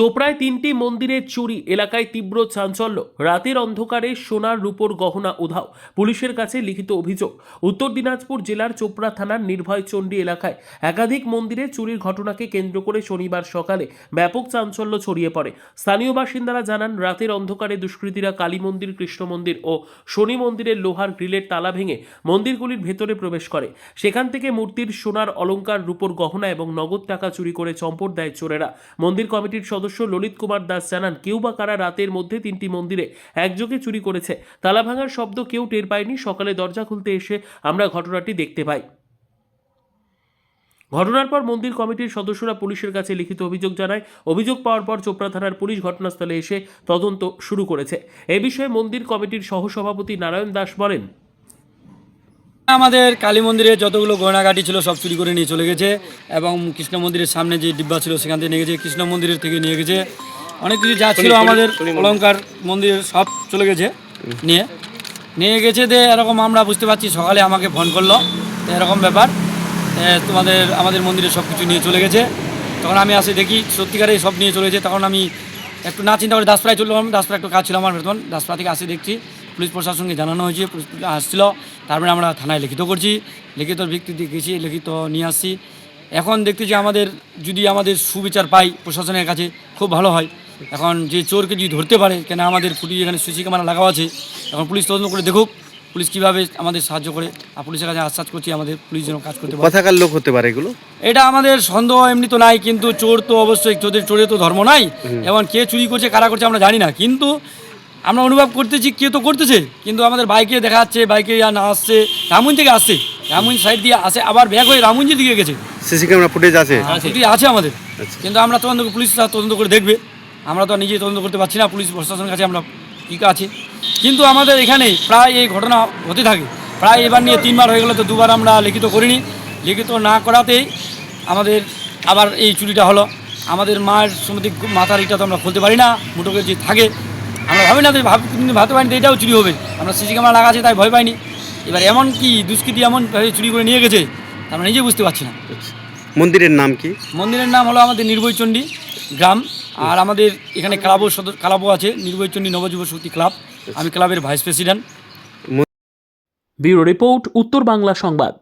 চোপড়ায় তিনটি মন্দিরের চুরি, এলাকায় তীব্র চাঞ্চল্য। রাতের অন্ধকারে সোনার রূপোর গহনা উধাও, পুলিশের কাছে লিখিত অভিযোগ। উত্তর দিনাজপুর জেলার চোপড়া থানার নির্ভয় চণ্ডী এলাকায় একাধিক মন্দিরে চুরির ঘটনাকে কেন্দ্র করে শনিবার সকালে ব্যাপক চাঞ্চল্য ছড়িয়ে পড়ে। স্থানীয় বাসিন্দারা জানান, রাতের অন্ধকারে দুষ্কৃতীরা কালী মন্দির, কৃষ্ণ মন্দির ও শনি মন্দিরের লোহার গ্রিলের তালা ভেঙে মন্দিরগুলির ভেতরে প্রবেশ করে। সেখান থেকে মূর্তির সোনার অলঙ্কার, রূপোর গহনা এবং নগদ টাকা চুরি করে চম্পট দেয় চোরেরা। মন্দির কমিটির সদস্য ললিত কুমার দাস জানান, কেউ বা কারা রাতের মধ্যে তিনটি মন্দিরে একযোগে চুরি করেছে, তালা ভাঙার শব্দ কেউ টের পায়নি, সকালে দরজা খুলতে এসে আমরা ঘটনাটি দেখতে পাই। ঘটনার পর মন্দির কমিটির সদস্যরা পুলিশের কাছে লিখিত অভিযোগ জানায়। অভিযোগ পাওয়ার পর চোপড়া থানার পুলিশ ঘটনাস্থলে এসে তদন্ত শুরু করেছে। এ বিষয়ে মন্দির কমিটির সহসভাপতি নারায়ণ দাস বলেন আমাদের কালী মন্দিরে যতগুলো গয়নাগাটি ছিল সব চুরি করে নিয়ে চলে গেছে এবং কৃষ্ণ মন্দিরের সামনে যে ডিব্বা ছিল সেখান থেকে নিয়ে গেছে কৃষ্ণ মন্দিরের থেকে নিয়ে গেছে। অনেক কিছু যা ছিল আমাদের অলঙ্কার মন্দিরের সব চলে গেছে নিয়ে। নিয়ে গেছে দিয়ে এরকম আমরা বুঝতে পারছি সকালে আমাকে ফোন করল এরকম ব্যাপার তোমাদের আমাদের মন্দিরে সব কিছু নিয়ে চলে গেছে। তখন আমি আসে দেখি সত্যিকারে সব নিয়ে চলে গেছে। তখন আমি একটু না চিন্তা করে দাসপাড়ায় চললাম দাসপাড়া একটু কাজ ছিল আমার বেতন দাসপাড়া থেকে আসে দেখছি। পুলিশ প্রশাসনকে জানানো হয়েছে পুলিশ আসছিল তারপরে আমরা থানায় লিখিত করছি লিখিত ভিত্তিতে গেছি লিখিত নিয়ে আসছি। এখন দেখতেছি আমাদের যদি আমাদের সুবিচার পাই প্রশাসনের কাছে খুব ভালো হয়। এখন যে চোরকে যদি ধরতে পারে কেন আমাদের ফুটি এখানে সিসি ক্যামেরা লাগাও আছে এখন পুলিশ তদন্ত করে দেখুক পুলিশ কীভাবে আমাদের সাহায্য করে আর পুলিশের কাছে আশ্বাস করছি আমাদের পুলিশ যেন কাজ করতে পারে। কথাকার লোক হতে পারে এগুলো? এটা আমাদের সন্দেহ এমনি তো নাই কিন্তু চোর তো অবশ্যই চোরের চোরের তো ধর্ম নাই। এবং কে চুরি করছে কারা করছে আমরা জানি না কিন্তু আমরা অনুভব করতেছি কে তো করতেছে কিন্তু আমাদের বাইকে দেখা যাচ্ছে বাইকে না আসছে রামুন থেকে আসছে। রামুন সাইড দিয়ে আসে আবার ব্যাগ হয়ে রামুঞ্জির দিকে গেছে। সিসি ক্যামেরা ফুটেজ আছে? সেটি আছে আমাদের। কিন্তু আমরা তদন্ত পুলিশ তদন্ত করে দেখবে। আমরা তো নিজে তদন্ত করতে পারছি না পুলিশ প্রশাসনের কাছে আমরা কি আছে। কিন্তু আমাদের এখানে প্রায় এই ঘটনা হতে থাকে। প্রায় এবার নিয়ে তিনবার হয়ে গেল তো দুবার আমরা লিখিত করিনি। লিখিত না করাতেই আমাদের আবার এই চুরিটা হলো। আমাদের মায়ের সমিতি মাথার ইটা তো আমরা খুলতে পারি না মুটোকে যে থাকে আমরা ভাবি না যে ভাব কিন্তু ভাবতে পারিনি এটাও চুরি হবে। আমরা সিসি ক্যামেরা লাগা আছে তাই ভয় পাইনি। এবার এমন কি দুষ্কৃতি এমনভাবে চুরি করে নিয়ে গেছে আমরা নিজে বুঝতে পারছি না। মন্দিরের নাম কি? মন্দিরের নাম হলো আমাদের নির্ভয়চণ্ডী গ্রাম আর আমাদের এখানে ক্লাবও সদর ক্লাবও আছে নির্ভয়চণ্ডী নবযুব শক্তি ক্লাব। আমি ক্লাবের ভাইস প্রেসিডেন্ট। ব্যুরো রিপোর্ট উত্তর বাংলা সংবাদ।